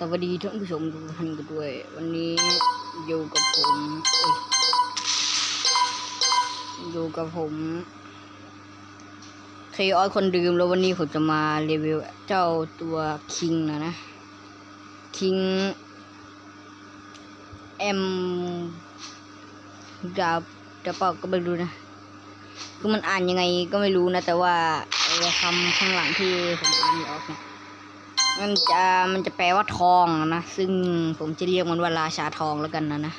สวัสดีท่านผู้ชมทุกท่านกันด้วย วันนี้อยู่กับผมอยอยู่กับผมเคยออยคนดื่มแล้ววันนี้ผมจะมารีวิวเจ้าตัวคิงนะนะคิงเอ็มดาบดาบเปล่าก็ไม่รู้นะคือมันอ่านยังไงก็ไม่รู้นะ แต่ว่าคำข้างหลังที่ผมอ่านออกเนี่ย มันจะมันจะแปลว่าทองนะ ซึ่งผมจะเรียกมันว่าราชาทองแล้วกันนะนะ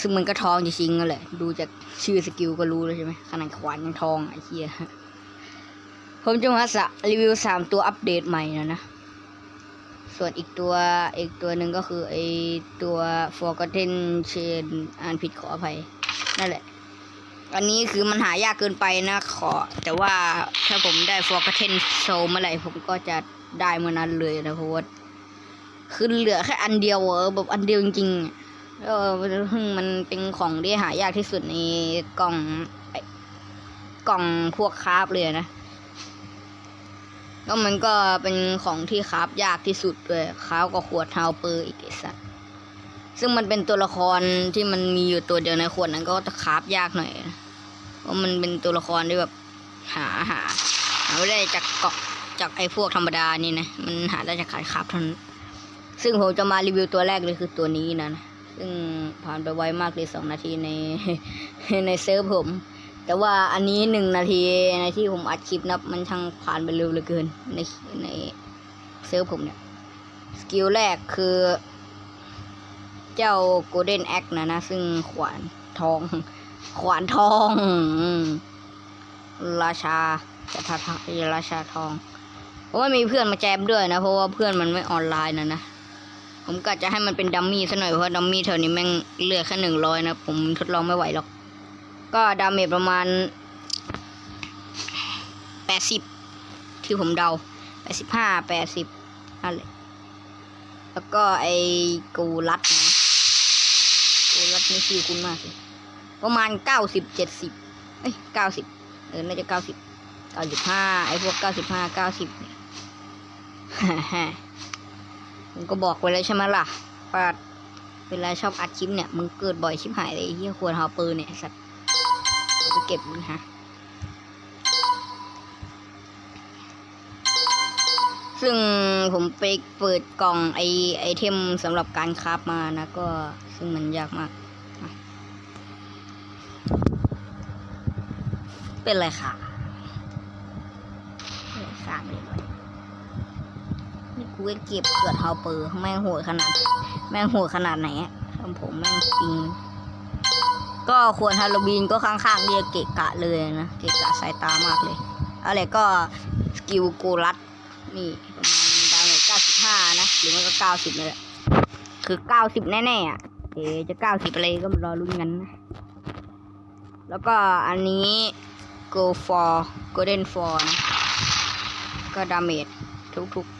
ซึ่งมันก็ทองจริงๆนั่นแหละ ดูจากชื่อสกิลก็รู้แล้วใช่ไหมขนาดขวานยังทองไอ้เหี้ยผมจะมาสะรีวิวสามตัวอัปเดตใหม่นะนะ ส่วนอีกตัวอีกตัวหนึ่งก็คือไอตัว Forgotten Chain อ่านผิดขออภัย นั่นแหละ อันนี้คือมันหายากเกินไปนะขอ แต่ว่าถ้าผมได้ Forgotten Soul เมื่อไหร่ผมก็จะ ได้เมื่อนั้นเลยนะเพราะว่าคือเหลือแค่อันเดียวเออแบบอันเดียวจริงๆเออมันเป็นของที่หายากที่สุดในกล่องกล่องพวกคราฟเลยนะแล้วมันก็เป็นของที่คราฟยากที่สุดด้วยคราฟก็ขวดเทาเปอร์อีกไอ้สัสซึ่งมันเป็นตัวละครที่มันมีอยู่ตัวเดียวในขวดนั้นก็จะคราฟยากหน่อยเพราะมันเป็นตัวละครที่แบบหาหาหาไม่ได้จากเกาะ จากไอ้พวกธรรมดานี่นะ มันหาได้จากขายคราฟเท่านั้น ซึ่งผมจะมารีวิวตัวแรกเลยคือตัวนี้นะ ซึ่งผ่านไปไวมากเลยสองนาทีในในเซิร์ฟผม แต่ว่าอันนี้หนึ่งนาทีในที่ผมอัดคลิปนะมันช่างผ่านไปเร็วเหลือเกินในในเซิร์ฟผมเนี่ย สกิลแรกคือ เจ้า Golden Axe นะนะ ซึ่งขวานทอง ขวานทอง ราชาจะทาราชาทอง เพราะว่ามีเพื่อนมาแจมด้วยนะ เพราะว่าเพื่อนมันไม่ออนไลน์นะนะ ผมกะจะให้มันเป็นดัมมี่ซะหน่อย เพราะดัมมี่เธอนี้แม่งเหลือแค่หนึ่งร้อยนะ ผมทดลองไม่ไหวหรอก ก็ดาเมจประมาณแปดสิบที่ผมเดาแปดสิบห้าแปดสิบนั่นและแล้วก็ไอ้กูรัดนะกูรัดนี่ชื่อคุณมากเลยประมาณเก้าสิบเจ็ดสิบเอ้ยเก้าสิบเออน่าจะเก้าสิบเก้าสิบห้าไอ้พวกเก้าสิบห้าเก้าสิบเนี่ย ผมก็บอกไว้แล้วใช่ไหมล่ะว่าเวลาชอบอัดคลิปเนี่ยมึงเกิดบ่อยชิบหายเลยไอ้เฮียควรหาปืนเนี่ยสัตว์เดี๋ยวไปเก็บมันฮะซึ่งผมไปเปิดกล่องไอไอเทมสำหรับการคราฟมานะก็ซึ่งมันยากมาก เป็นไรค่ะเลยสร้างเลยด้ว กูก็เก็บเกิดเฮาเปอร์แม่งโหดขนาด แม่งโหดขนาดไหนอะทำผมแม่งปิง ก็ควรฮาโลวีนก็ข้างๆเรียกเกะกะเลยนะ เกะกะสายตามากเลย อะไรก็สกิลโกรัตนี่ประมาณดาเมจ95นะ หรือไม่ก็90เลยแหละ คือ90แน่ๆอะเอ๊ะจะ90อะไรก็รอลุ้นกันนะ แล้วก็อันนี้ go for golden for นะ ก็ดาเมจทุกๆ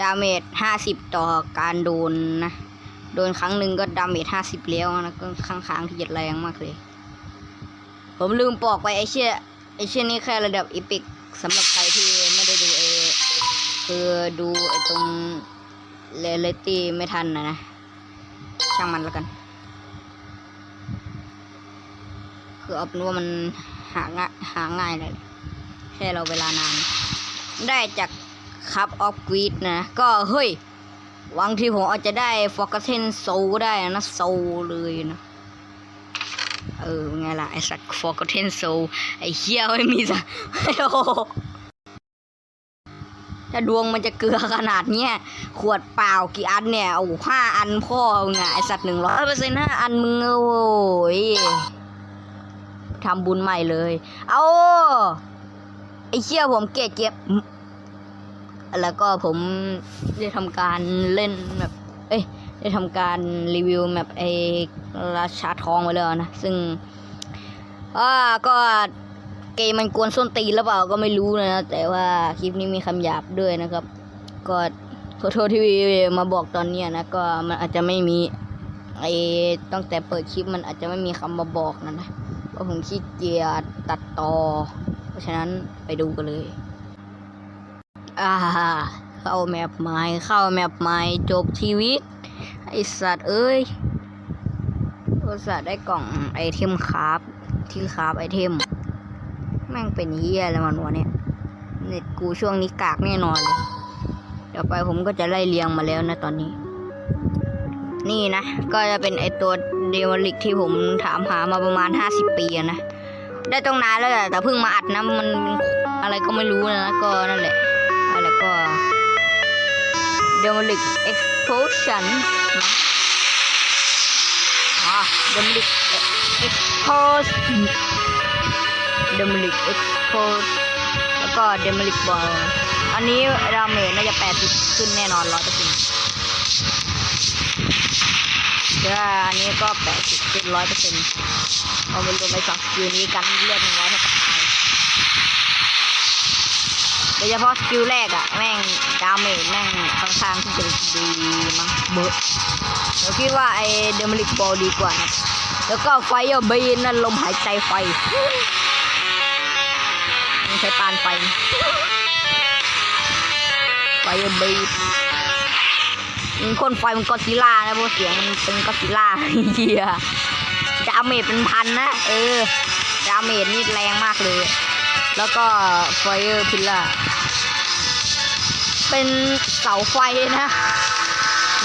ดาเมจห้าสิบต่อการโดนนะ โดนครั้งหนึ่งก็ดาเมจห้าสิบแล้วนะก็ค้างค้างๆที่จะแรงมากเลย ผมลืมบอกไปไอเชี่ยไอเชี่ยนี่แค่ระดับอีพิกสำหรับใครที่ไม่ได้ดูเอคือดูไอตรงเรเลตี้ไม่ทันนะนะ ช่างมันแล้วกัน คือเอาเป็นว่ามันหาง่ายหาง่ายเลยแค่เราเวลานาน ได้จาก คัพออฟกรีดนะ ก็เฮ้ยหวังที่ผมอาจจะได้ฟอกเทนโซได้นะโซเลยนะเออไงล่ะ ไอสัตว์ฟอกเทนโซไอเฮียไม่มีสักโอ้ถ้าดวงมันจะเกลือขนาดเนี้ยขวดเปล่ากี่อันเนี่ยโอ้ห้าอันพ่อมึงไอสัตว์หนึ่งร้อยเปอร์เซ็นต์ห้าอันมึงโอ้ยทำบุญใหม่เลย เอาไอเชี่ยผมเกลียดเก็บ แล้วก็ผมได้ทำการเล่นแบบเอ้ยได้ทำการรีวิวแบบไอราชาทองไว้แล้วนะ ซึ่งอ่าก็เกมมันกวนส้นตีนหรือเปล่าก็ไม่รู้นะ แต่ว่าคลิปนี้มีคำหยาบด้วยนะครับ ก็ขอโทษที่มาบอกตอนนี้นะ ก็มันอาจจะไม่มีไอตั้งแต่เปิดคลิปมันอาจจะไม่มีคำมาบอกนะนะเพราะผมขี้เกียจตัดต่อ เพราะฉะนั้นไปดูกันเลย อ่าเข้าแมปใหม่เข้าแมปใหม่จบชีวิตไอสัตว์เอ้ยอุตส่าห์ได้กล่องไอเทมคราฟที่คราฟไอเทม แม่งเป็นเฮียอะไรมันวะเนี่ยเน็ตกูช่วงนี้กากแน่นอนเลยเดี๋ยวไปผมก็จะไล่เรียงมาแล้วนะตอนนี้ นี่นะ ก็จะเป็นไอตัวเดวลิกที่ผมถามหามาประมาณ 50 ปีนะ ได้ตรงนานแล้วแต่เพิ่งมาอัดนะ มันอะไรก็ไม่รู้นะก็นั่นแหละ ก็ Demolic Explosion นะอ๋อ Demolic Expose Demolic Expose แล้วก็ Demolic Ball อันนี้ดาเมจน่าจะ 80 ขึ้นแน่นอน 100%ก็อันนี้ก็ 80 ขึ้น 100%เอาไปรวมไปสองสกิลนี้กันเลือด100เท่ากับ โดยเฉพาะสกิลแรกอะแม่งดาเมจแม่งค่อนข้างที่จะดีมั้งเบอะเราคิดว่าไอเดมลิกบอลดีกว่านะแล้วก็ไฟอะบีนนั่นลมหายใจไฟมันใช้ปานไฟไฟอะบีมันคนไฟมันก็ซิล่านะพราะเสียงมันเป็นก็ซิลล่าเฮียดาเมจเป็นพันนะเออดาเมจนี่แรงมากเลย แล้วก็ไฟเออร์พิลล่า เป็นเสาไฟนะ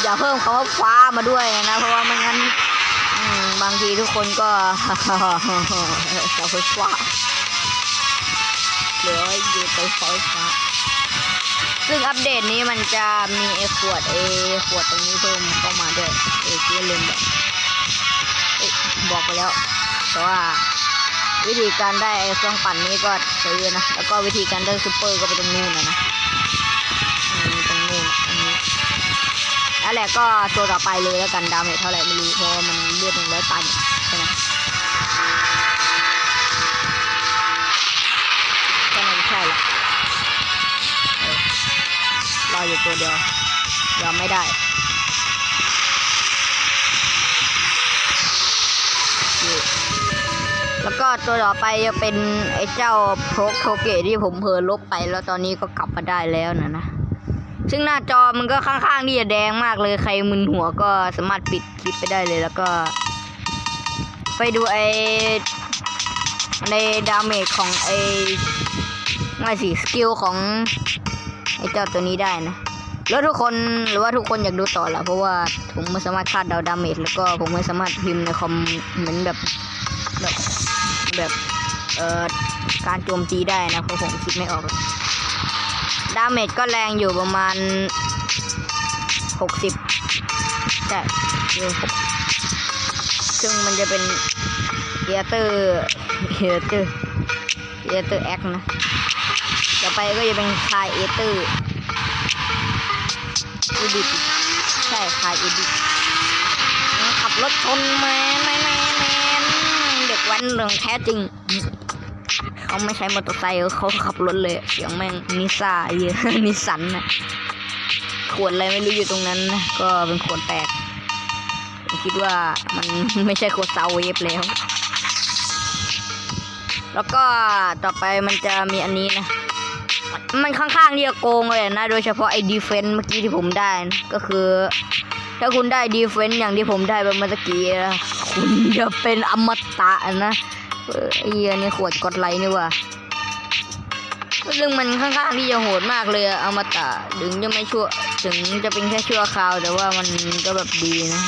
อย่าเพิ่มคำว่าฟ้ามาด้วยนะ เพราะว่าไม่งั้นบางทีทุกคนก็เสาไฟฟ้าเหลืออยู่ไปไฟฟ้าซึ่งอัปเดตนี้มันจะมีไอขวดไอขวดตรงนี้เพิ่มเข้ามาด้วยเออที่ลืมบอกบอกไปแล้วแต่ว่าวิธีการได้ไอ้เครื่องปั่นนี้ก็ซื้อนะ แล้วก็วิธีการได้ซูเปอร์ก็ไปตรงนู้นนะนะ นั่นแหละก็ตัวต่อไปเลยแล้วกันดาเมจเท่าไหร่ไม่รู้เพราะมันเลือดหนึ่งร้อยตันใช่ไหมก็น่าจะใช่แหละรออยู่ตัวเดียวยอมไม่ได้แล้วก็ตัวต่อไปจะเป็นไอ้เจ้าโพกโทเกะที่ผมเพลลบไปแล้วตอนนี้ก็กลับมาได้แล้วนะนะ ซึ่งหน้าจอมันก็ข้างๆที่จะแดงมากเลยใครมึนหัวก็สามารถปิดคลิปไปได้เลยแล้วก็ ไปดูไอในดาเมจของไอไม่สิสกิลของไอเจ้าตัวนี้ได้นะแล้วทุกคนหรือว่าทุกคนอยากดูต่อละเพราะว่าผมไม่สามารถคาดเดาดาเมจแล้วก็ผมไม่สามารถพิมพ์ในคอมเหมือนแบบแบบแบบเอ่อการโจมตีได้นะเพราะผมคิดไม่ออก ดาเมจก็แรงอยู่ประมาณหกสิบใช่อยู่ซึ่งมันจะเป็นเอเตอร์เอเตอร์เอเตอร์แอคนะต่อไปก็จะเป็นคายเอเตอร์อีดิใช่คายอีดิขับรถชนแมนแมนแมนแมนเด็กวันเรื่องแท้จริง เขาไม่ใช้มอเตอร์ไซค์เขาขับรถเลยเสียงแม่งนิซ่าเยอะนิสันนะขวดอะไรไม่รู้อยู่ตรงนั้นนะก็เป็นขวดแตกผมคิดว่ามันไม่ใช่ขวดซาวเวฟแล้ว แล้วก็ต่อไปมันจะมีอันนี้นะมันข้างๆที่จะโกงเลยนะ โดยเฉพาะไอ้ดีเฟนต์เมื่อกี้ที่ผมได้นะก็คือ ถ้าคุณได้ดีเฟนต์อย่างที่ผมได้ไปเมื่อกี้นะคุณจะเป็นอมตะนะ เออไอ้เหี้ยนี่ขวดกดไลค์นี่ว่ะซึ่งมันค่อนข้างที่จะโหดมากเลยเอามาตะถึงจะไม่ชั่วถึงจะเป็นแค่ชั่วคราว แต่ว่ามันก็แบบดีนะ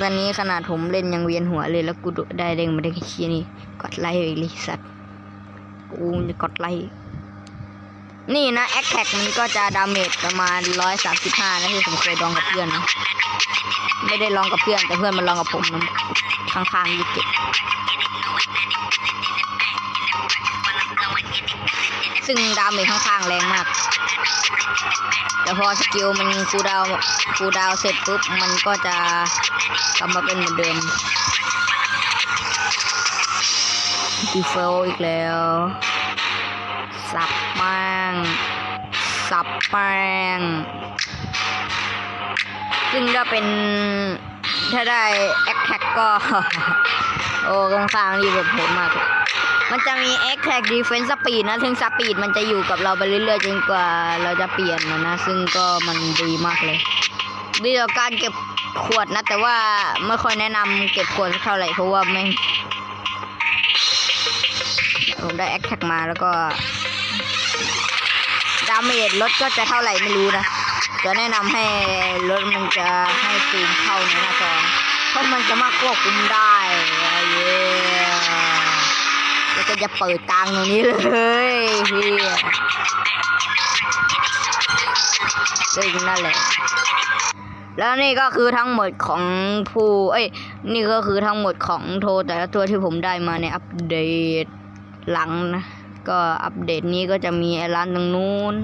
ตอนนี้ขนาดผมเล่นยังเวียนหัวเลยแล้วกูได้เด้งมาได้แค่ชี้นี่กดไลค์อีกเลยสัตว์กูจะกดไลค์ นี่นะแอคแท็กมันก็จะดาเมจประมาณร้อยสามสิบห้านะที่ผมเคยลองกับเพื่อนนะ ไม่ได้ลองกับเพื่อนแต่เพื่อนมันลองกับผมนะข้างๆยี่สิบซึ่งดาเมจข้างๆแรงมาก แต่พอสกิลมันคูดาวคูดาวเสร็จปุ๊บมันก็จะกลับมาเป็นเหมือนเดิมดีเฟลอีกแล้ว สับแปงสับแปงซึ่งถ้าเป็น ถ้าได้แอคแท็กก็ โอ้ข้างๆนี่แบบโหมากเลยมันจะมี a t a c k defense speed นะ ซึ่ง speed มันจะอยู่กับเราไปเรื่อยๆจนกว่าเราจะเปลี่ยนนะนนะ ซึ่งก็มันดีมากเลยดีต่อการเก็บขวดนะ แต่ว่าไม่ค่อยแนะนำเก็บขวดเท่าไหร่เพราะว่าไม่ผมได้ a t t a c k มาแล้วก็ เมจรถก็จะเท่าไหร่ไม่รู้นะจะแนะนำให้รถมันจะให้ซูมเข้าในหน้าจอเพราะมันสามารถควบคุมได้เย้แล้วก็จะเปิดกลางตรงนี้เลยเฮียซึ่งนั่นแหละแล้วนี่ก็คือทั้งหมดของผู้เอ้ย นี่ก็คือทั้งหมดของโทรแต่ละตัวที่ผมได้มาในอัปเดตหลังนะ ก็อัปเดตนี้ก็จะมีไอ้ร้านตรงนู้น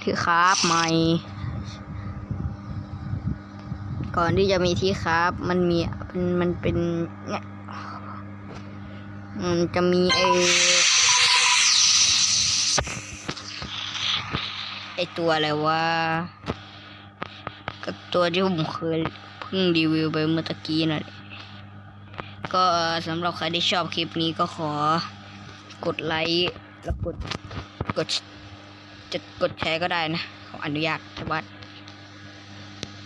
ที่คราฟใหม่ ก่อนที่จะมีที่คราฟมันมีมันมันเป็นเนี่ยมันจะมีไอไอตัวอะไรว่าก็ตัวที่ผมเคยเพิ่งรีวิวไปเมื่อตะกี้น่ะก็สำหรับใครที่ชอบคลิปนี้ก็ขอ กดไลค์แล้วกดกดจะกดแชร์ก็ได้นะขออนุญาตแต่ว่า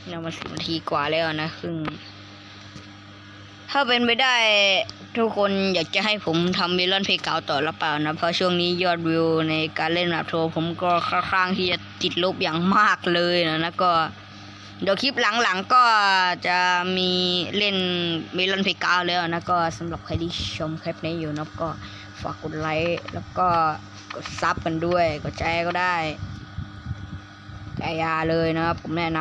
เรามาสิบนาทีกว่าแล้วนะครึ่งถ้าเป็นไปได้ทุกคนอยากจะให้ผมทำเมลอนเพลเก่าต่อหรือเปล่านะ เพราะช่วงนี้ยอดวิวในการเล่นแบบโทรผมก็ค่อนข้างที่จะติดลบอย่างมากเลยนะนะก็เดี๋ยวคลิปหลังๆก็จะมีเล่นเมลอนเพลเก่าแล้วนะก็สำหรับใครที่ชมคลิปนี้อยู่นะก็ ฝากกดไลค์แล้วก็กดซับกันด้วย กดแชร์ก็ได้แต่อยาเลยนะครับ ผมแนะน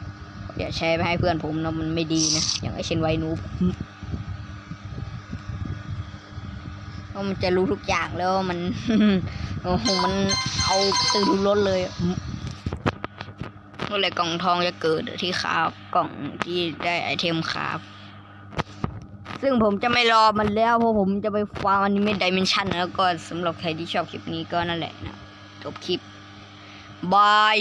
ำอย่าแชร์ไปให้เพื่อนผมนะมันไม่ดีนะ อย่างไอเชนไวนูบเพราะมันจะรู้ทุกอย่างแล้วมันโอ้โหมันเอาตื่นรถเลยอะเมื่อไหรกล่องทองจะเกิดที่คาบกล่องที่ได้ไอเทมคาบ ซึ่งผมจะไม่รอมันแล้ว เพราะผมจะไปฟังอนิเมะดิเมนชันแล้วก็สำหรับใครที่ชอบคลิปนี้ก็นั่นแหละนะจบคลิปบาย